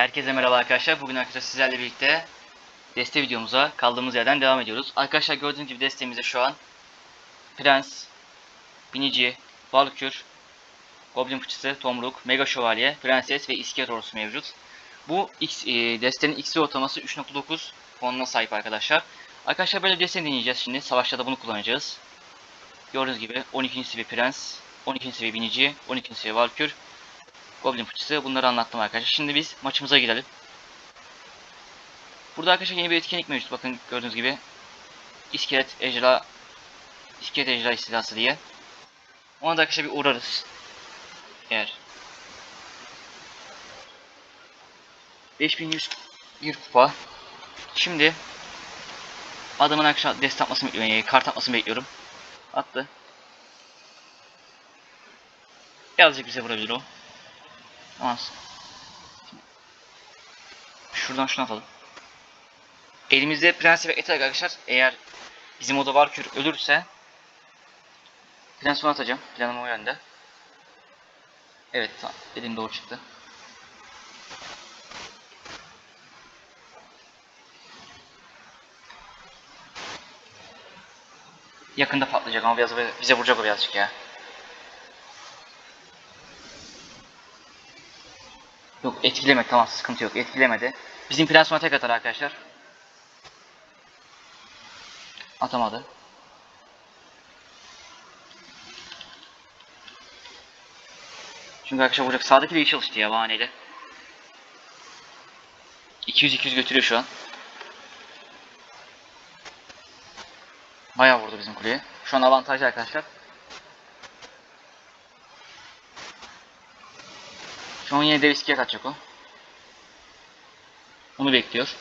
Herkese merhaba arkadaşlar. Bugün arkadaşlar sizlerle birlikte deste videomuza kaldığımız yerden devam ediyoruz. Arkadaşlar gördüğünüz gibi destemizde şu an Prens, Binici, Valkür, Goblin Fıçısı, Tomruk, Mega Şövalye, Prenses ve İskelet mevcut. Bu X, e, destenin XP ortalaması 3.9 puanına sahip arkadaşlar. Arkadaşlar böyle bir deste deneyeceğiz şimdi. Savaşta da bunu kullanacağız. Gördüğünüz gibi 12. seviye Prens, 12. seviye Binici, 12. seviye Valkür, Goblin fıçısı bunları anlattım arkadaşlar. Şimdi biz maçımıza girelim. Burada arkadaşlar yeni bir etkinlik mevcut. Bakın gördüğünüz gibi. İskelet ejderha İskelet ejderha istilası diye. Ona da arkadaşlar bir uğrarız. Eğer 5101 kupa. Şimdi adamın arkadaşlar dest atmasını bekliyorum. Yani kart atmasını bekliyorum. Attı. Birazcık bize vurabilir o. Olmaz. Şuradan şunu atalım. Elimizde prensi bekleyerek arkadaşlar eğer bizim oda Valkür ölürse Prens onu atacağım. Planım o yönde. Evet tamam. Dediğim doğru çıktı. Yakında patlayacak ama biraz bize vuracak o birazcık ya. Yok etkilemedi tamam sıkıntı yok etkilemedi. Bizim ona tek atar arkadaşlar. Atamadı. Çünkü arkadaşlar vuracak sağdaki de iyi çalıştı ya bahaneyle. 200-200 götürüyor şu an. Bayağı vurdu bizim kuleye. Şu an avantajlı arkadaşlar. Şu an yine kaçacak o. Onu bekliyor.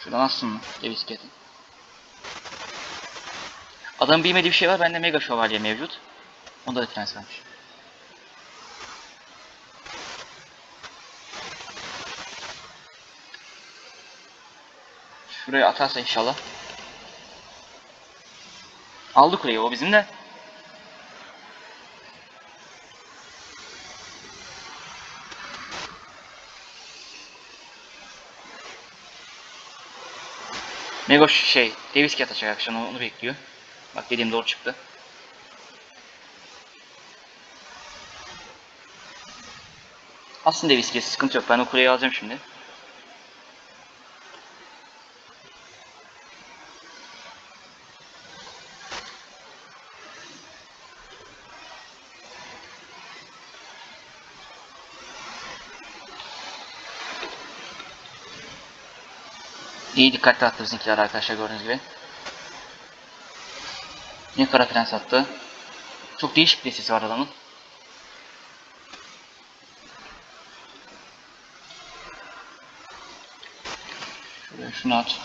Şuradan atsın mı? Dev iskiyeti. Adamın bilmediği bir şey var. Bende mega şövalye mevcut. Onda da prens varmış. Şuraya atarsa inşallah. Aldı kuleyi o bizim de. Megoş şey, Davis Cat atacak akşam onu bekliyor. Bak dediğim doğru çıktı. Aslında Davis Cat sıkıntı yok. Ben o kuleyi alacağım şimdi. İyi dikkatli attı bizimkiler arkadaşlar gördüğünüz gibi. Yine kara prens attı. Çok değişik bir sesi var adamın. Şuraya şunu at.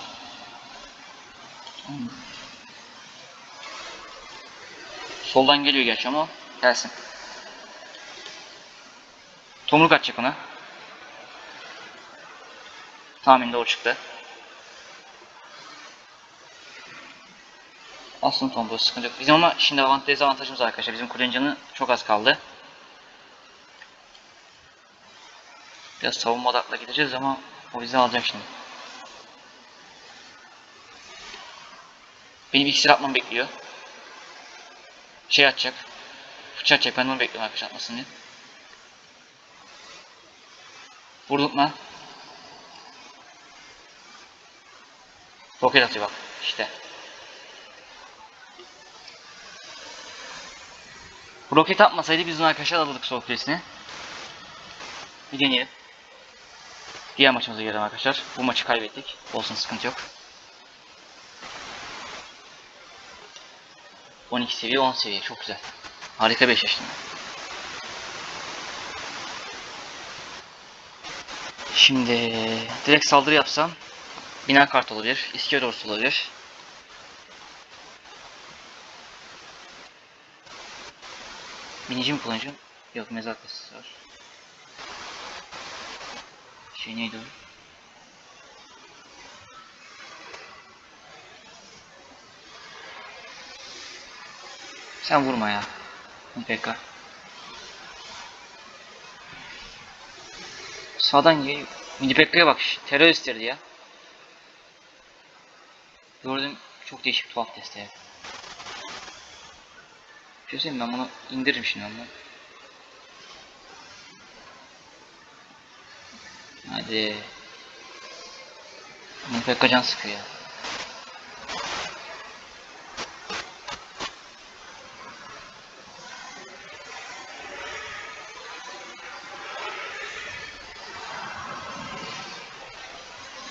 Soldan geliyor gerçi ama gelsin. Tomruk atacak ona. Tahmin doğru çıktı. Aslında tombo sıkıntı yok. Bizim ama şimdi avant dezavantajımız arkadaşlar. Bizim kulenin çok az kaldı. Biraz savunma odakla gideceğiz ama o bizi alacak şimdi. Benim iksir atmamı bekliyor. Şey atacak. Fıçı atacak. Ben onu bekliyorum arkadaşlar atmasın diye. Vurduk mu? Roket atıyor bak. İşte. Roket atmasaydı biz onu arkadaşlar alırdık sol kulesine. Bir deneyelim. Diğer maçımıza gelelim arkadaşlar. Bu maçı kaybettik. Olsun sıkıntı yok. 12 seviye 10 seviye çok güzel. Harika 5 yaşında. Şimdi direkt saldırı yapsam bina kart olabilir, iskelet ordusu olabilir. Binici mi kullanacağım? Yok mezar kasası var. Şey neydi o? Sen vurma ya. PK. Sağdan geliyor. Pekka'ya bak. Teröristlerdi ya. Gördüm çok değişik tuhaf ya. Bir ben bunu indiririm şimdi onu. Hadi. Mini Pekka can sıkıyor.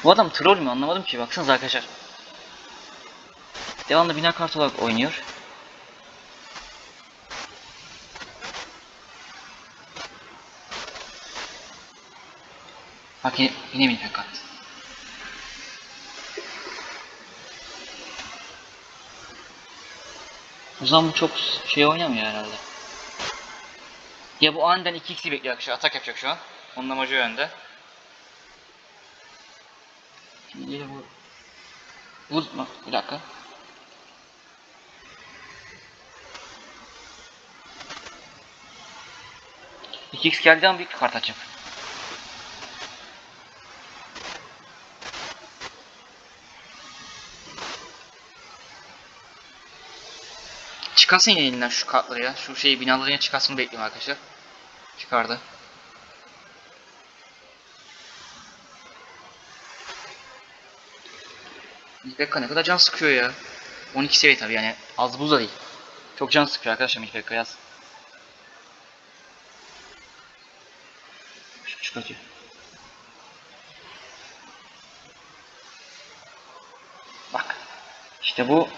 Bu adam troll mü anlamadım ki baksanıza arkadaşlar. Devamlı bina kart olarak oynuyor. Bak yine, yine bina kart. O zaman bu çok şey oynamıyor herhalde. Ya bu aniden 2x'i bekliyor arkadaşlar. Atak yapacak şu an. Onun amacı o yönde. Şimdi yine bu... Vurma. Bir dakika. İki x geldiği an büyük bir kart açacak. Çıkarsın yine elinden şu kartları ya. Şu şeyi binaların ya çıkarsın bekliyorum arkadaşlar. Çıkardı. Milpekka ne kadar can sıkıyor ya. 12 seviye tabi yani az buz da değil. Çok can sıkıyor arkadaşlar Milpekka yaz. Şu çıkartıyor. Bak. İşte bu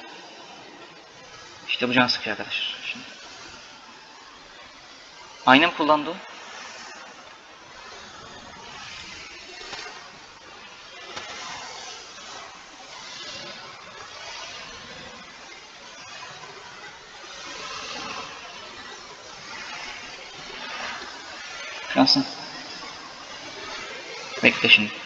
işte bu can sıkıyor arkadaşlar. Şimdi. Aynı mı kullandı o? Şansın. Bekle şimdi.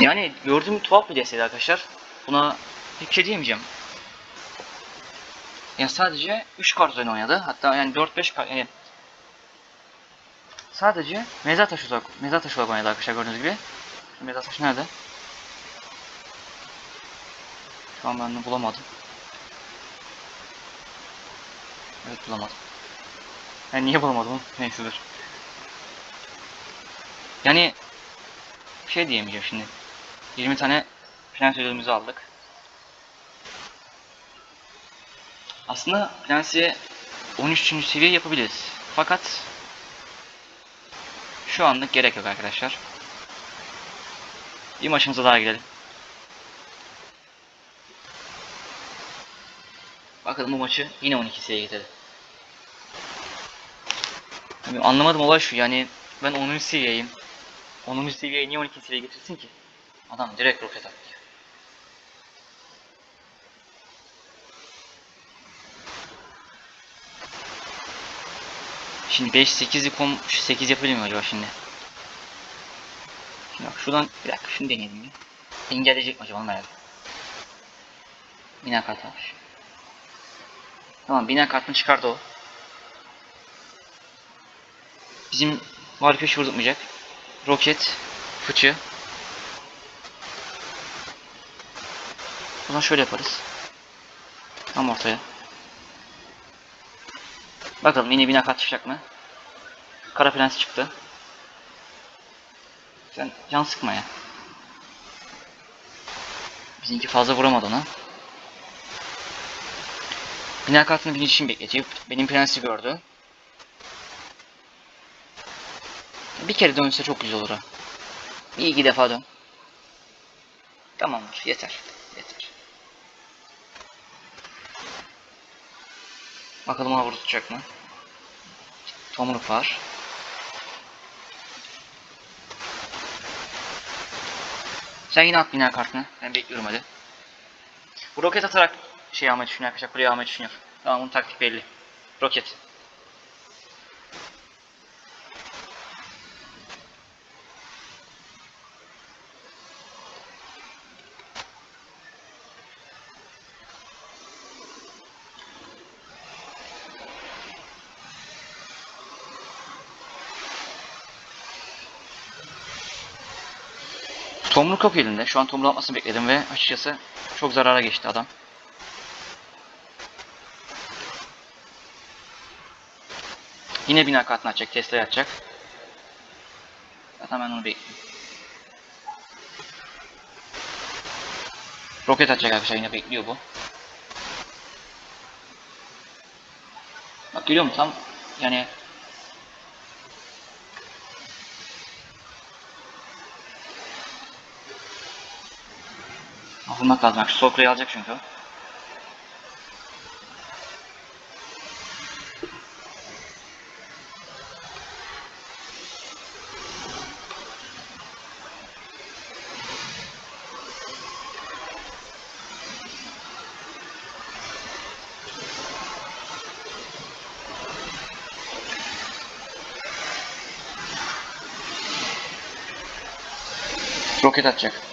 Yani gördüğüm tuhaf bir desteydi arkadaşlar. Buna hiçbir şey diyemeyeceğim. Yani sadece 3 kart üzerine oynadı. Hatta yani 4-5 kart yani sadece mezar taşı olarak, mezar taşı olarak oynadı arkadaşlar gördüğünüz gibi. Şu mezar taşı nerede? Şu an ben bulamadım. Evet bulamadım. Yani niye bulamadım? Neyse dur. Yani şey diyemeyeceğim şimdi. 20 tane prens aldık. Aslında prensi 13. seviye yapabiliriz. Fakat şu anlık gerek yok arkadaşlar. Bir maçımıza daha girelim. Bakalım bu maçı yine 12 seviye getirdi. Yani anlamadım olay şu yani ben 10. seviyeyim. 10. seviyeye niye 12 seviye getirsin ki? Adam direkt roket attı. Şimdi 5 8'i kom 8 yapabilir miyim acaba şimdi? Şimdi bak şuradan bir dakika şunu deneyelim ya. Engelleyecek mi acaba onu merak. Bina kartı almış. Tamam bina kartını çıkardı o. Bizim Valkyrie hiç vurdurmayacak. Roket, fıçı. Zaman şöyle yaparız. Tam ortaya. Bakalım yine bina kart çıkacak mı? Kara prens çıktı. Sen can sıkma ya. Bizimki fazla vuramadı ona. Bina kartını birinci için bekletiyor. Benim prensi gördü. Bir kere dönse çok güzel olur ha. Bir iki defa dön. Tamamdır. Yeter. Bakalım ona vurtacak mı? Tomruk var. Sen yine at bina kartını. Ben bekliyorum hadi. Bu roket atarak şey almayı düşünüyor arkadaşlar. Kuleyi almayı düşünüyor. Tamam bunun taktik belli. Roket. Tomruk yok elinde. Şu an tomruk atmasını bekledim ve açıkçası çok zarara geçti adam. Yine bina kartını açacak, Tesla'yı açacak. Zaten ben onu bekliyorum. Roket atacak arkadaşlar yine bekliyor bu. Bak görüyor musun tam yani Almak lazım. Şu Sokra'yı alacak çünkü. Roket atacak.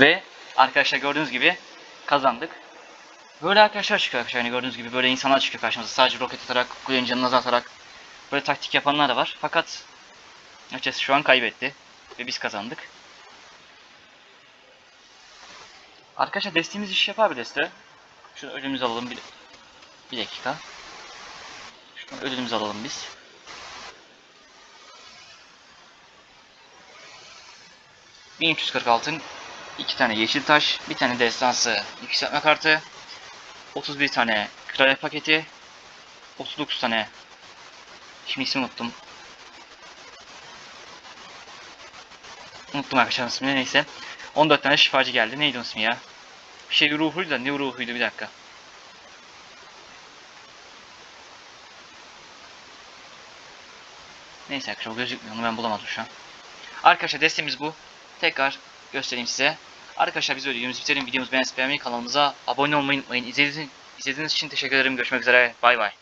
Ve arkadaşlar gördüğünüz gibi kazandık. Böyle arkadaşlar çıkıyor arkadaşlar. Yani gördüğünüz gibi böyle insanlar çıkıyor karşımıza. Sadece roket atarak, kulenin canını atarak böyle taktik yapanlar da var. Fakat açıkçası şu an kaybetti. Ve biz kazandık. Arkadaşlar desteğimiz iş yapar bir deste. Şunu ödülümüzü alalım bir, bir dakika. Şunu ödülümüzü alalım biz. ...1340 altın, 2 tane yeşil taş, bir tane destansı yükseltme kartı, 31 tane kraliyet paketi, 39 tane şimdi ismi unuttum. Unuttum arkadaşlar ismini neyse. 14 tane şifacı geldi. Neydi onun ismi ya? Bir şey ruhuydu da ne ruhuydu bir dakika. Neyse arkadaşlar o gözükmüyor onu ben bulamadım şu an. Arkadaşlar desteğimiz bu. Tekrar göstereyim size. Arkadaşlar biz videomuzu bitirelim. Videomuzu beğenmeyi kanalımıza abone olmayı unutmayın. İzlediğiniz, izlediğiniz için teşekkür ederim. Görüşmek üzere. Bay bay.